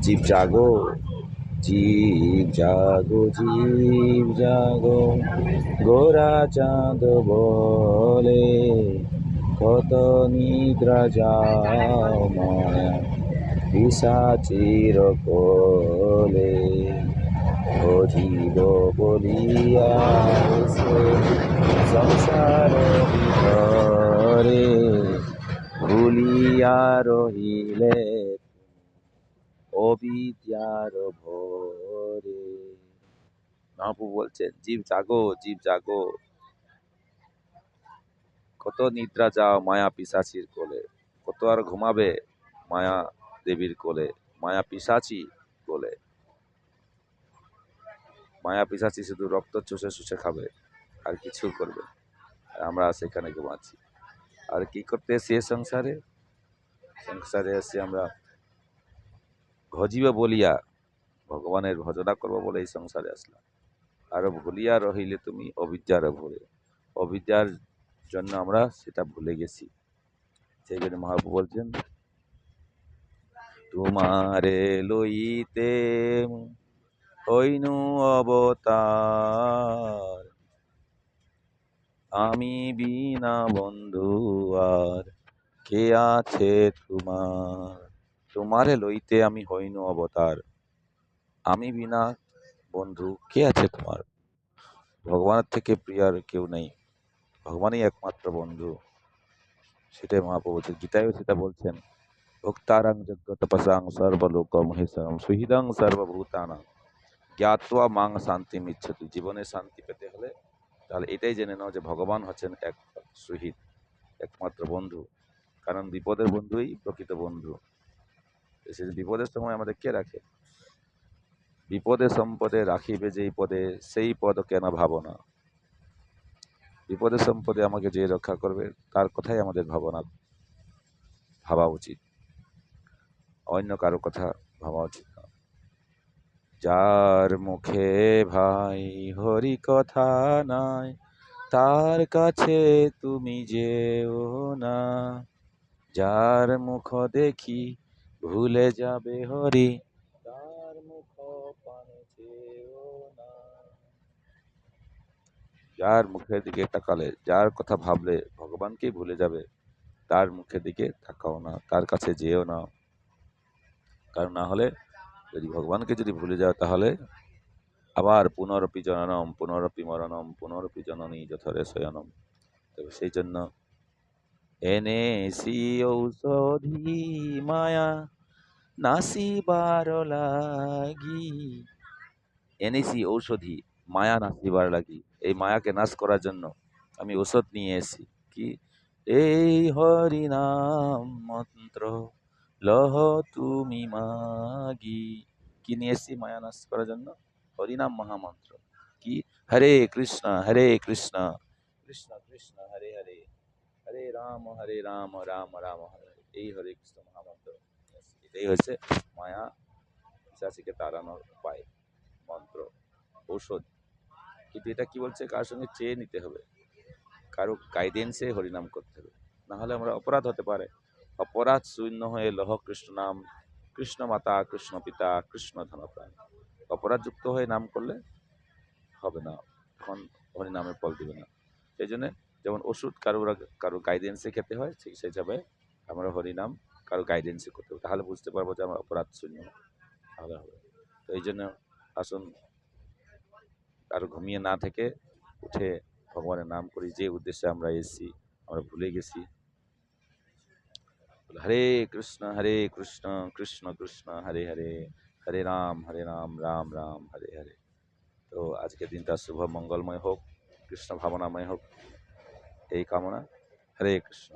জীব জাগো জীব জাগো জীব জাগো, গোরা চাঁদ বলে, কত নিদ্রা যাও মায়া পিসাচির কোলে ও জীব বলিয়া সংসার ভিতরে ভুলিয়া রহিলে অবিদ্যার ভরে। মহাপ্রভু বলছেন, জীব জাগো জীব জাগো। কত নিদ্রা যাও মায়া পিসাচির কোলে। কত আর ঘুমাবে মায়া দেবীর কোলে। মায়া পিসাচি কোলে। মায়া পিসাচি শুধু রক্ত চুষে চুষে খাবে, আর কিছু করবে আমরা সেখানে ঘুমাচ্ছি। আর কি করতে এসছি এ সংসারে? সংসারে এসে আমরা ভজিব বলিয়া ভগবানের ভজনা করব বলে এই সংসারে আসলাম। আরও ভুলিয়া রহিলে তুমি অবিদ্যার ভরে। অবিদ্যার জন্য আমরা সেটা ভুলে গেছি। সেই জন্য মহাপ্রভু বলছেন, তোমারে লইতে হইনু অবতার। আমি বিনা বন্ধু আর কে আছে তোমার? তোমারে লইতে আমি হইনু অবতার। আমি বিনা বন্ধু, কে আছে তোমার? ভগবানের থেকে প্রিয়ার কেউ নেই। ভগবানই একমাত্র বন্ধু। সেটাই মহাপ্রভু গীতায়ও সেটা বলছেন, ভক্তারাং যজ্ঞ তপসাং সর্বলোক মহেশ্বরম সুহৃদং সর্বভূতানাং। জ্ঞাতবা মাং শান্তি মিচ্ছতি জীবনে শান্তি পেতে হলে তাহলে এটাই জেনে নাও যে ভগবান হচ্ছেন এক সুহিত একমাত্র বন্ধু। কারণ বিপদের বন্ধুই প্রকৃত বন্ধু। সেই বিপদের সময় আমাদের কে রাখে? বিপদে সম্পদে রাখিবে যেই পদে, সেই পদ কেন ভাবনা বিপদে সম্পদে আমাকে যে রক্ষা করবে, তার কথাই আমাদের ভাবনা, ভাবা উচিত। অন্য কারও কথা ভাবা উচিত না। যার মুখে ভাই হরি কথা নাই, তার কাছে তুমি যেও না। যার মুখ দেখি ভুলে যাবে হরি। তার মুখ পানে না। যার মুখের দিকে তাকালে যার কথা ভাবলে ভগবানকেই ভুলে যাবে তার মুখের দিকে তাকাও না তার কাছে যেও না। কারণ না হলে যদি ভগবানকে যদি ভুলে যাও তাহলে আবার পুনরপি জননম পুনরপি মরণম পুনরপি জননী যথরে শয়নম। তবে সেই জন্য এনে সি ঔষধি মায়া নাসিবার লাগি এনেছি ঔষধি, মায়া নাসিবার লাগি এই মায়াকে নাশ করার জন্য আমি ঔষধ নিয়ে এসেছি। কি? এই হরি নাম মন্ত্র, লহ তুমি মাগি। কি নিয়ে এসেছি মায়া নাশ করার জন্য? হরিনাম মহামন্ত্র। কি? হরে কৃষ্ণ হরে কৃষ্ণ। কৃষ্ণ কৃষ্ণ, হরে হরে। হরে রাম হরে রাম রাম রাম, হরে। এই হরে কৃষ্ণ মহামন্ত্র। এটাই হচ্ছে মায়া পিশাচিকে তাড়ানোর উপায় মন্ত্র, ঔষধ। কিন্তু এটা কি বলছে? কার সঙ্গে চেয়ে নিতে হবে? কারও গাইডেন্সে হরিনাম করতে হবে। না হলে আমরা অপরাধ হতে পারে। অপরাধ শূন্য হয়ে লহ কৃষ্ণ নাম, কৃষ্ণ মাতা, কৃষ্ণ পিতা, কৃষ্ণ ধনপ্রাণ। অপরাধযুক্ত হয়ে নাম করলে হবে না। তখন হরিনামের ফল দিবে না। সেই জন্য যেমন ওষুধ কারও কারও গাইডেন্সে খেতে হয়, ঠিক হিসাবে আমরা হরিনাম কারও গাইডেন্সে করতে হবে, তাহলে বুঝতে পারব যে আমার অপরাধ শূন্য তাহলে হবে। তো এই জন্য আসুন, কারও ঘুমিয়ে না থেকে উঠে ভগবানের নাম করি, যে উদ্দেশ্যে আমরা এসেছি, আমরা ভুলে গেছি। হরে কৃষ্ণ হরে কৃষ্ণ কৃষ্ণ কৃষ্ণ, হরে হরে হরে রাম হরে রাম রাম রাম, হরে হরে। তো আজকের দিনটা শুভ, মঙ্গলময় হোক, কৃষ্ণ ভাবনাময় হোক, এই কামনা। হরে কৃষ্ণ।